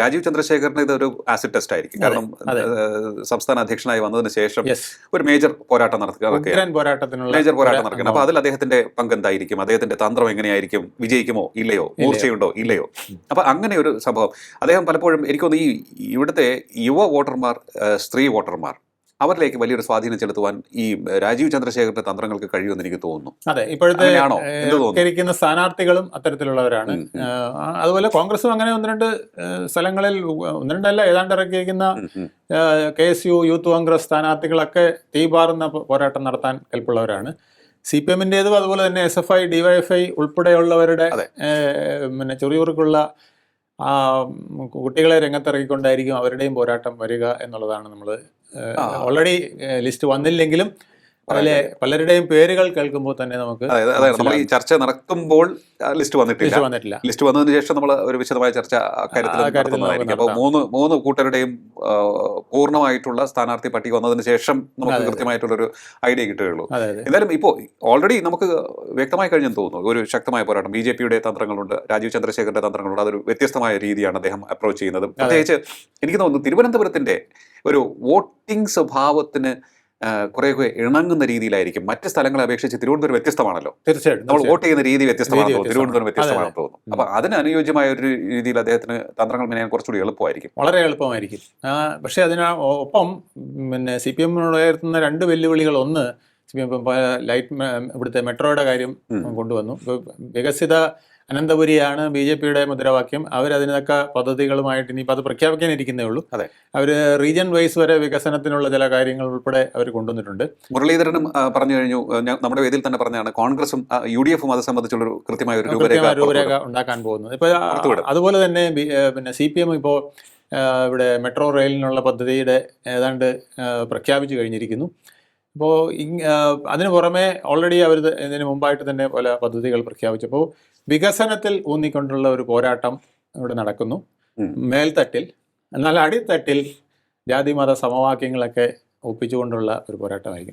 രാജീവ് ചന്ദ്രശേഖറിന് ഇതൊരു acid test ആയിരിക്കും. കാരണം സംസ്ഥാന അധ്യക്ഷനായി വന്നതിന് ശേഷം ഒരു മേജർ പോരാട്ടം പോരാട്ടത്തിനുള്ള മേജർ പോരാട്ടം നടക്കുന്നത് നടക്കണം. അപ്പൊ അതിൽ അദ്ദേഹത്തിന്റെ പങ്ക് എന്തായിരിക്കും അദ്ദേഹത്തിന്റെ തന്ത്രം എങ്ങനെയായിരിക്കും? വിജയിക്കുമോ? ഇല്ലയോ? മൂർച്ചയുണ്ടോ? ഇല്ലയോ? അപ്പൊ അങ്ങനെ ഒരു സംഭവം. അദ്ദേഹം പലപ്പോഴും എനിക്കൊന്ന് ഈ ഇവിടുത്തെ യുവ വോട്ടർമാർ സ്ത്രീ വോട്ടർമാർ അവരിലേക്ക് വലിയൊരു സ്വാധീനം ചെലുത്തുവാൻ ഈ രാജീവ് ചന്ദ്രശേഖരന്റെ തന്ത്രങ്ങൾക്ക് കഴിയുമെന്ന് എനിക്ക് തോന്നുന്നു. അതെ ഇപ്പോഴത്തെ സ്ഥാനാർത്ഥികളും അത്തരത്തിലുള്ളവരാണ്. അതുപോലെ കോൺഗ്രസും അങ്ങനെ ഒന്ന് രണ്ട് സ്ഥലങ്ങളിൽ ഒന്ന് രണ്ടല്ല ഏതാണ്ട് ഇറക്കിയിരിക്കുന്ന. K S U youth Congress സ്ഥാനാർത്ഥികളൊക്കെ തീപാറുന്ന പോരാട്ടം നടത്താൻ കൽപ്പുള്ളവരാണ്. സി പി എമ്മിന്റേതും അതുപോലെ തന്നെ എസ് എഫ് ഐ ഡിവൈഎഫ്ഐ ഉൾപ്പെടെയുള്ളവരുടെ അതെ. ഏ, പിന്നെ ചെറിയവർക്കുള്ള കുട്ടികളെ രംഗത്തിറക്കിക്കൊണ്ടായിരിക്കും അവരുടെയും പോരാട്ടം വരിക എന്നുള്ളതാണ് നമ്മൾ ഓൾറെഡി ലിസ്റ്റ് വന്നില്ലെങ്കിലും അതിലെ പലരുടെയും പേരുകൾ കേൾക്കുമ്പോൾ തന്നെ നമുക്ക് അതായത് നമ്മൾ ഈ ചർച്ച നടക്കുമ്പോൾ ലിസ്റ്റ് വന്നിട്ടില്ല. ലിസ്റ്റ് വന്നിട്ടില്ല. ലിസ്റ്റ് വന്നതിന് ശേഷം നമ്മൾ ഒരു വിശദമായ ചർച്ച അക്കാര്യത്തിൽ അപ്പോൾ മൂന്ന് മൂന്ന് കൂട്ടരുടെയും പൂർണമായിട്ടുള്ള സ്ഥാനാർത്ഥി പട്ടിക വന്നതിന് ശേഷം നമുക്ക്. കൃത്യമായിട്ടുള്ളൊരു ഐഡിയ കിട്ടുകയുള്ളൂ. എന്തായാലും ഇപ്പോൾ ഓൾറെഡി നമുക്ക് വ്യക്തമായി കഴിഞ്ഞെന്ന് തോന്നുന്നു. ഒരു ശക്തമായ പോരാട്ടം. ബി ജെ പിയുടെ തന്ത്രങ്ങളുണ്ട് രാജീവ് ചന്ദ്രശേഖരന്റെ തന്ത്രങ്ങളുണ്ട്. അതൊരു വ്യത്യസ്തമായ രീതിയാണ് അദ്ദേഹം അപ്രോച്ച് ചെയ്യുന്നത്. പ്രത്യേകിച്ച് എനിക്ക് തോന്നുന്നു തിരുവനന്തപുരത്തിന്റെ ഒരു വോട്ടിംഗ് സ്വഭാവത്തിന് കുറേയൊക്കെ ഇണങ്ങുന്ന രീതിയിലായിരിക്കും. മറ്റ് സ്ഥലങ്ങളെ അപേക്ഷിച്ച് തിരുവനന്തപുരം വ്യത്യസ്തമാണല്ലോ. തീർച്ചയായിട്ടും നമ്മൾ വോട്ട് ചെയ്യുന്ന രീതി വ്യത്യസ്തമാണെന്ന് തോന്നുന്നു. തിരുവനന്തപുരം വ്യത്യസ്തമാണ്. വ്യത്യസ്തമാണെന്ന് തോന്നുന്നു. അപ്പൊ അതിന് അനുയോജ്യമായ ഒരു രീതിയിൽ അദ്ദേഹത്തിന് തന്ത്രങ്ങൾ മെനയാൻ കുറച്ചുകൂടി എളുപ്പമായിരിക്കും. വളരെ എളുപ്പമായിരിക്കും. പക്ഷെ അതിന് ഒപ്പം പിന്നെ സി പി എമ്മിനോട് ഉയർത്തുന്ന രണ്ട് വെല്ലുവിളികൾ ഒന്ന് സി പി എം ലൈറ്റ് ഇവിടുത്തെ മെട്രോയുടെ കാര്യം കൊണ്ടുവന്നു. വികസിത അനന്തപുരിയാണ് ബി ജെ പിയുടെ മുദ്രാവാക്യം. അവരതിനൊക്കെ പദ്ധതികളുമായിട്ട് ഇനിയിപ്പോൾ അത് പ്രഖ്യാപിക്കാനിരിക്കുന്നേ ഉള്ളൂ. അതെ. അവർ റീജിയൻ വൈസ് വരെ വികസനത്തിനുള്ള ചില കാര്യങ്ങൾ ഉൾപ്പെടെ അവർ കൊണ്ടുവന്നിട്ടുണ്ട്. മുരളീധരനും പറഞ്ഞു കഴിഞ്ഞു. നമ്മുടെ വേദിയിൽ തന്നെ പറഞ്ഞാണ് കോൺഗ്രസും യു ഡി എഫും അത് സംബന്ധിച്ചുള്ള ഒരു കൃത്യമായ ഒരു രൂപരേഖ രൂപരേഖ ഉണ്ടാക്കാൻ പോകുന്നത്. ഇപ്പോൾ അതുപോലെ തന്നെ പിന്നെ സി പി എം ഇപ്പോൾ ഇവിടെ മെട്രോ റെയിലിനുള്ള പദ്ധതിയുടെ ഏതാണ്ട് പ്രഖ്യാപിച്ചു കഴിഞ്ഞിരിക്കുന്നു. അപ്പോൾ അതിന് പുറമെ ഓൾറെഡി അവർ ഇതിന് മുമ്പായിട്ട് തന്നെ പല പദ്ധതികൾ പ്രഖ്യാപിച്ചപ്പോൾ വികസനത്തിൽ ഊന്നിക്കൊണ്ടുള്ള ഒരു പോരാട്ടം ഇവിടെ നടക്കുന്നു. മേൽത്തട്ടിൽ എന്നാൽ അടിത്തട്ടിൽ ജാതി മത സമവാക്യങ്ങളൊക്കെ ഒപ്പിച്ചുകൊണ്ടുള്ള ഒരു പോരാട്ടമായിരിക്കും